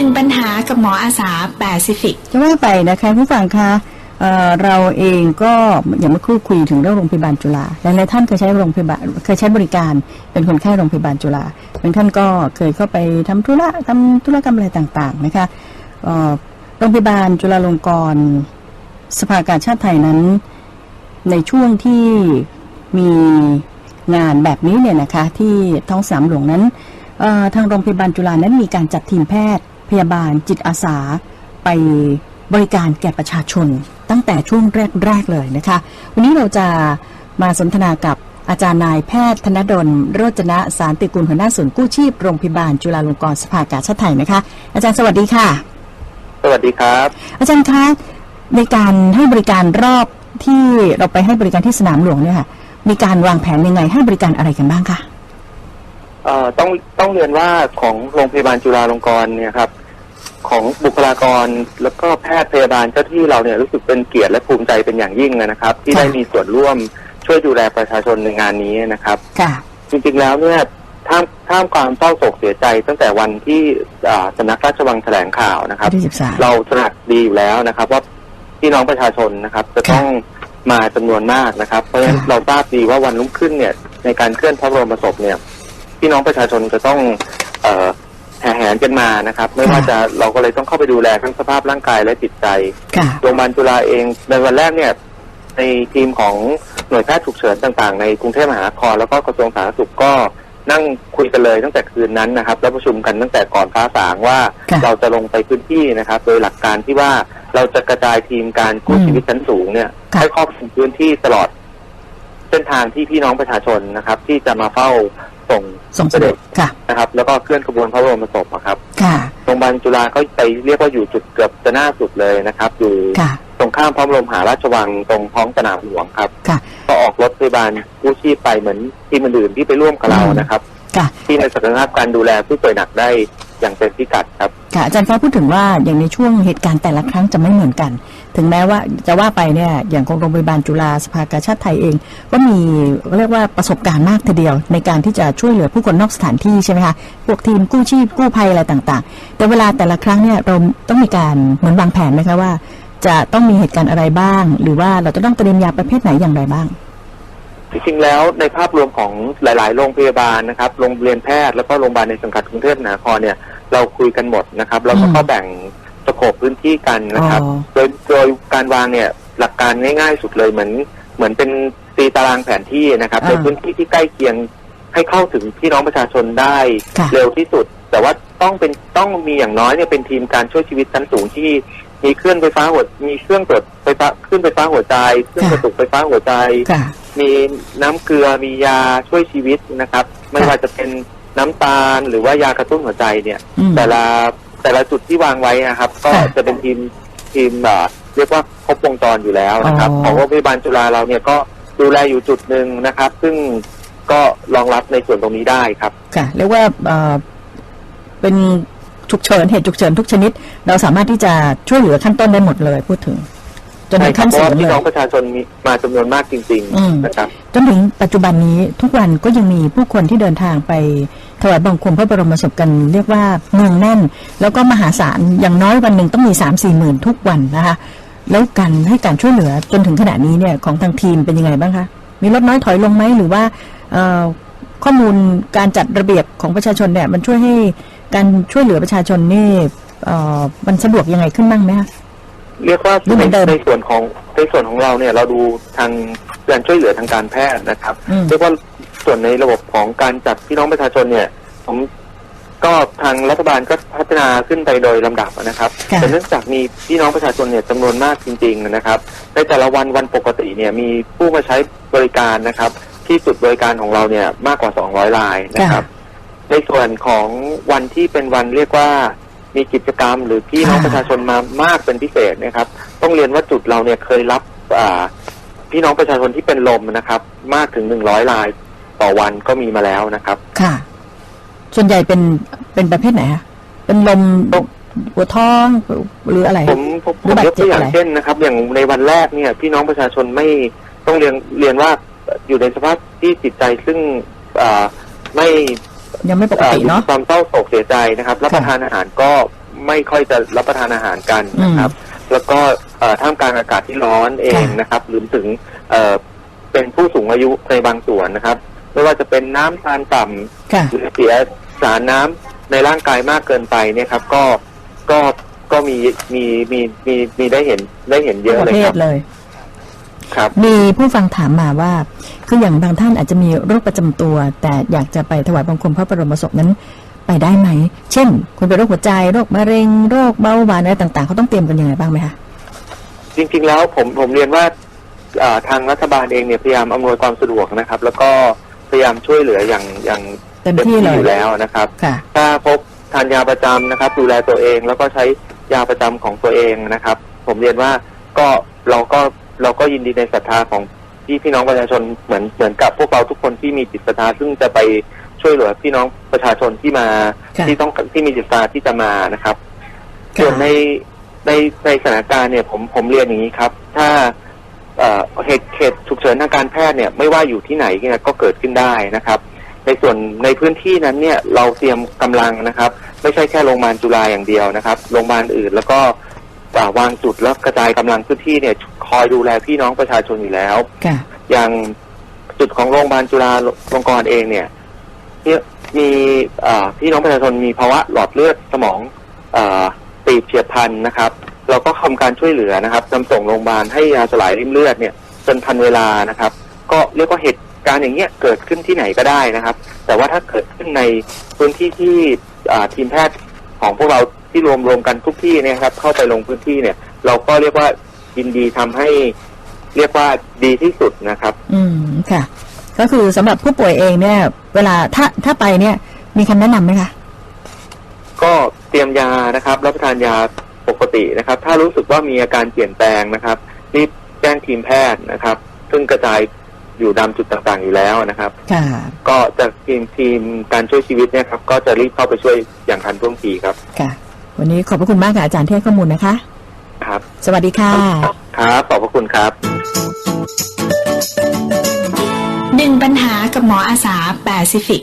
นึ่งปัญหากับหมออาสาแปซิฟิก จะว่าไปนะคะผู้ฟังคะเอ่อเราเองก็อย่างเมื่อครู่คุยถึงเรื่องโรงพยาบาลจุฬาหลายๆท่านเคยใช้โรงพยาบาลเคยใช้บริการเป็นคนไข้โรงพยาบาลจุฬาบางท่านก็เคยเข้าไปทำธุระทำธุรกรรมอะไรต่างๆนะคะเอ่อโรงพยาบาลจุฬาลงกรณ์สภากาชาติไทยนั้น ในช่วงที่มีงานแบบนี้เนี่ยนะคะที่ท้องสามหลวงนั้นทางโรงพยาบาลจุฬานั้นมีการจัดทีมแพทย์ พยาบาลจิตอาสาไปบริการแก่ประชาชน ตั้งแต่ช่วงแรก ๆ เลยนะคะ วันนี้เราจะมาสนทนากับอาจารย์นายแพทย์ธนดลโรจนะสารติกุลหัวหน้าศูนย์กู้ชีพโรงพยาบาลจุฬาลงกรณ์สภากาชาติไทยนะคะ อาจารย์สวัสดีค่ะ สวัสดีครับ อาจารย์คะในการให้บริการรอบที่เราไปให้บริการที่สนามหลวงเนี่ยค่ะมีการวางแผนยังไงให้บริการอะไรกันบ้างคะเอ่อต้องต้องเรียนว่าของโรงพยาบาลจุฬาลงกรณ์เนี่ยครับ ของบุคลากรแล้วก็แพทย์พยาบาลเจ้าที่เราเนี่ยรู้สึกเป็นเกียรติและภูมิใจเป็นอย่างยิ่งนะครับ ที่ค่ะได้มีส่วนร่วมช่วยดูแลประชาชนในงานนี้นะครับค่ะจริงๆแล้วเนี่ยท่ามท่ามความเศร้าโศกเสียใจ ตั้งแต่วันที่อ่าสำนักราชวังแถลงข่าวนะครับที่สิบสามเราตระหนักดีอยู่แล้วนะครับ ว่าพี่น้องประชาชนนะครับ จะต้องมาจำนวนมากนะครับ เพราะฉะนั้นค่ะเราทราบดีว่าวันรุ่งขึ้นเนี่ย ในการเคลื่อนพระบรมศพเนี่ย พี่น้องประชาชนจะต้องเอ่อ แห่แหนกันมานะครับ ไม่ว่าจะเราก็เลยต้องเข้าไปดูแลทั้งสภาพร่างกายและจิตใจค่ะโรงพยาบาลจุฬาเองในวันแรกเนี่ยในทีมของหน่วยแพทย์ฉุกเฉินต่างๆ ในกรุงเทพมหานครแล้วก็กระทรวงสาธารณสุขก็นั่งคุยกันเลยตั้งแต่คืนนั้นนะครับ แล้วประชุมกันตั้งแต่ก่อนฟ้าสางว่าค่ะเราจะลงไปพื้นที่นะครับ โดยหลักการที่ว่าเราจะกระจายทีมการกู้อืมชีวิตชั้นสูงเนี่ยค่ะให้ครอบคลุมพื้นที่ตลอด เส้นทางที่พี่น้องประชาชนนะครับ ที่จะมาเฝ้า ส่งส่งเสด็จค่ะนะครับ แล้วก็เคลื่อนขบวนพระบรมศพอะครับค่ะโรงพยาบาลจุฬาก็ไปเรียกว่าอยู่จุดเกือบจะหน้าสุดเลยนะครับอยู่ค่ะตรงข้ามพระบรมมหาราชวังตรงท้องสนามหลวงครับค่ะก็ออกรถพยาบาลกู้ชีพไปเหมือนทีมอื่นๆที่ไปร่วมกับเรานะครับค่ะที่ในศักยภาพการดูแลผู้ป่วยหนักได้อย่างเต็มพิกัดครับค่ะอาจารย์คะพูดถึงว่าอย่างในช่วงเหตุการณ์แต่ละครั้งจะไม่เหมือนกัน ถึงแม้ว่าจะว่าไปเนี่ยอย่างของโรงพยาบาลจุฬาสภากาชาติไทยเอง ก็มีเรียกว่าประสบการณ์มากทีเดียว ในการที่จะช่วยเหลือผู้คนนอกสถานที่ใช่ไหมคะพวกทีมกู้ชีพกู้ภัยอะไรต่างๆ แต่เวลาแต่ละครั้งเนี่ยเราต้องมีการเหมือนวางแผนไหมคะว่า จะต้องมีเหตุการณ์อะไรบ้าง หรือว่าเราจะต้องเตรียมยาประเภทไหนอย่างไรบ้างจริงๆแล้วในภาพรวมของหลาย ๆ โรงพยาบาลนะครับโรงเรียนแพทย์แล้วก็โรงพยาบาลในสังกัดกรุงเทพมหานครเนี่ยเราคุยกันหมดนะครับแล้วก็อืมก็แบ่ง สโคปพื้นที่กันนะครับอ๋อโดยโดยการวางเนี่ยหลักการง่าย ๆ สุดเลยเหมือนเหมือนเป็นตีตารางแผนที่นะครับอ่าในพื้นที่ที่ใกล้เคียงให้เข้าถึงพี่น้องประชาชนได้ค่ะเร็วที่สุด แต่ว่าต้องเป็นต้องมีอย่างน้อยเนี่ยเป็นทีมการช่วยชีวิตชั้นสูงที่มีเครื่องไฟฟ้าหัวมีเครื่องตรวจไฟฟ้าเครื่องไฟฟ้าหัวใจ เครื่องกระตุกไฟฟ้าหัวใจค่ะมีน้ำเกลือมียาช่วยชีวิตนะครับ ไม่ค่ะว่าจะเป็นน้ำตาลหรือว่ายากระตุ้นหัวใจเนี่ยอืมแต่ละ แต่ละจุดที่วางไว้นะครับ ก็ค่ะจะเป็นทีมทีมเอ่อเรียกว่าครบวงจรอยู่แล้วนะครับอ๋อของโรงพยาบาลจุฬาเราเนี่ยก็ดูแลอยู่จุดหนึ่งนะครับ ซึ่งก็รองรับในส่วนตรงนี้ได้ครับ ค่ะเรียกว่าเอ่อเป็นฉุกเฉินเหตุฉุกเฉินทุกชนิด เราสามารถที่จะช่วยเหลือขั้นต้นได้หมดเลยพูดถึง จนถึใช่งครับขั้นเพราะสูว่างเลพี่ยน้องประชาชนมีมาจำนวนมากจริงอืมๆนะครับ จนถึงปัจจุบันนี้ทุกวันก็ยังมีผู้คนที่เดินทางไป ถวายบังคมพระบรมศพกันเรียกว่าเมืองแน่น แล้วก็มหาศาลอย่างน้อยวันหนึ่งต้องมีสามสี่หมื่นทุกวันนะคะแล้วการให้การช่วยเหลือจนถึงขณะนี้เนี่ยของทางทีมเป็นยังไงบ้างคะมีลดน้อยถอยลงไหมหรือว่าเอ่อข้อมูลการจัดระเบียบของประชาชนเนี่ยมันช่วยให้การช่วยเหลือประชาชนนี่เอ่อมันสะดวกยังไงขึ้นบ้างไหมคะเรียกว่าหรือเหมือนเดิมในส่วนของในส่วนของเราเนี่ยเราดูทางการช่วยเหลือทางการแพทย์นะครับอืมเรียกว่า ส่วนในระบบของการจัดพี่น้องประชาชนเนี่ย ผมก็ทางรัฐบาลก็พัฒนาขึ้นไปโดยลำดับนะครับค่ะแต่เนื่องจากมีพี่น้องประชาชนเนี่ยจำนวนมากจริง ๆนะครับ ในแต่ละวันวันปกติเนี่ยมีผู้มาใช้บริการนะครับ ที่จุดบริการของเราเนี่ยมากกว่า 200รายนะครับ ในส่วนของวันที่เป็นวันเรียกว่ามีกิจกรรม หรือพี่น้องค่ะประชาชนมามากเป็นพิเศษนะครับ ต้องเรียนว่าจุดเราเนี่ยเคยรับอ่าพี่น้องประชาชนที่เป็นลมนะครับ มากถึงหนึ่งร้อยราย ต่อวันก็มีมาแล้วนะครับ ค่ะ ส่วนใหญ่เป็นเป็นประเภทไหนคะเป็นลมหัวท้องหรืออะไรผมผมหรือผมบาดยกเจ็ตับวอย่าอะงไรเช่นนะครับ อย่างในวันแรกเนี่ย พี่น้องประชาชนไม่ต้องเรียนเรียนว่าอยู่ในสภาพที่จิตใจซึ่งอ่าไม่ยังไม่ปกอ่าติอยู่เนาะในความเศร้าโศกเสียใจนะครับ รับประทานอาหารก็ไม่ค่อยจะรับประทานอาหารกันนะครับ แล้วก็เอ่อท่ามกลางอากาศที่ร้อนเองนะครับรวมถึงเอ่อเป็นผู้สูงอายุในบางส่วนนะครับ ไม่ว่าจะเป็นน้ำตาลต่ำค่ะ หรือเสียสารน้ำในร่างกายมากเกินไปเนี่ยครับ ก็ก็ก็มีมีมีมีมีได้เห็นได้เห็นเยทุกอะปเลยระเภคทรับเลย ครับ มีผู้ฟังถามมาว่า คืออย่างบางท่านอาจจะมีโรคประจำตัว แต่อยากจะไปถวายบังคมพระบรมศพนั้น ไปได้ไหม เช่นคุณเป็นโรคหัวใจโรคมะเร็งโรคเบาหวานอะไรต่าง ๆเขาต้องเตรียมกันยังไงบ้างไหมคะ จริงๆแล้วผมผมเรียนว่าอ่าทางรัฐบาลเองเนี่ยพยายามอำนวยความสะดวกนะครับ แล้วก็ พยายามช่วยเหลืออย่างอย่างเต็มที่เลยอยู่แล้วนะครับค่ะถ้าพบทานยาประจำนะครับ ดูแลตัวเองแล้วก็ใช้ยาประจำของตัวเองนะครับ ผมเรียนว่าก็เราก็เราก็ยินดีในศรัทธาของพี่พี่น้องประชาชนเหมือนเหมือนกับพวกเราทุกคนที่มีจิตศรัทธาซึ่งจะไปช่วยเหลือพี่น้องประชาชนที่มาค่ะที่ต้องที่มีจิตศรัทธาที่จะมานะครับส่วนในในในสถานการณ์เนี่ยผมผมเรียนอย่างนี้ครับ ถ้า เอ่อเหตุเหตุฉุกเฉินทางการแพทย์เนี่ยไม่ว่าอยู่ที่ไหนเนี่ยก็เกิดขึ้นได้นะครับ ในส่วนในพื้นที่นั้นเนี่ยเราเตรียมกำลังนะครับ ไม่ใช่แค่โรงพยาบาลจุฬาอย่างเดียวนะครับโรงพยาบาลอื่นแล้วก็อ่าวางจุดแล้วกระจายกำลังพื้นที่เนี่ยคอยดูแลพี่น้องประชาชนอยู่แล้วค่ะอย่างจุดของโรงพยาบาลจุฬาลงกรณ์เองเนี่ยเนี่ยมีอ่าพี่น้องประชาชนมีภาวะหลอดเลือดสมองอาตีบเฉียบพลันนะครับ เราก็ทำการช่วยเหลือนะครับนำส่งโรงพยาบาลให้ยาสลายริ่มเลือดเนี่ยจนทันเวลานะครับ ก็เรียกว่าเหตุการณ์อย่างเงี้ยเกิดขึ้นที่ไหนก็ได้นะครับ แต่ว่าถ้าเกิดขึ้นในพื้นที่ที่อ่าทีมแพทย์ของพวกเราที่รวมรวมกันทุกที่เนี่ยครับ เข้าไปลงพื้นที่เนี่ย เราก็เรียกว่ายินดีทำให้ เรียกว่าดีที่สุดนะครับ อืมค่ะ ก็คือสำหรับผู้ป่วยเองเนี่ย เวลาถ้าถ้าไปเนี่ย มีคำแนะนำไหมคะก็เตรียมยานะครับ รับประทานยา ปกตินะครับ ถ้ารู้สึกว่ามีอาการเปลี่ยนแปลงนะครับรีบแจ้งทีมแพทย์นะครับ ซึ่งกระจายอยู่ตามจุดต่างๆอยู่แล้วนะครับค่ะก็จะทีมทีมการช่วยชีวิตเนี่ยครับ ก็จะรีบเข้าไปช่วยอย่างทันท่วงทีครับค่ะ วันนี้ขอบพระคุณมากค่ะอาจารย์ที่ให้ข้อมูลนะคะ ครับ สวัสดีค่ะครับขอบพระคุณครับหนึ่งปัญหากับหมออาสาแปซิฟิก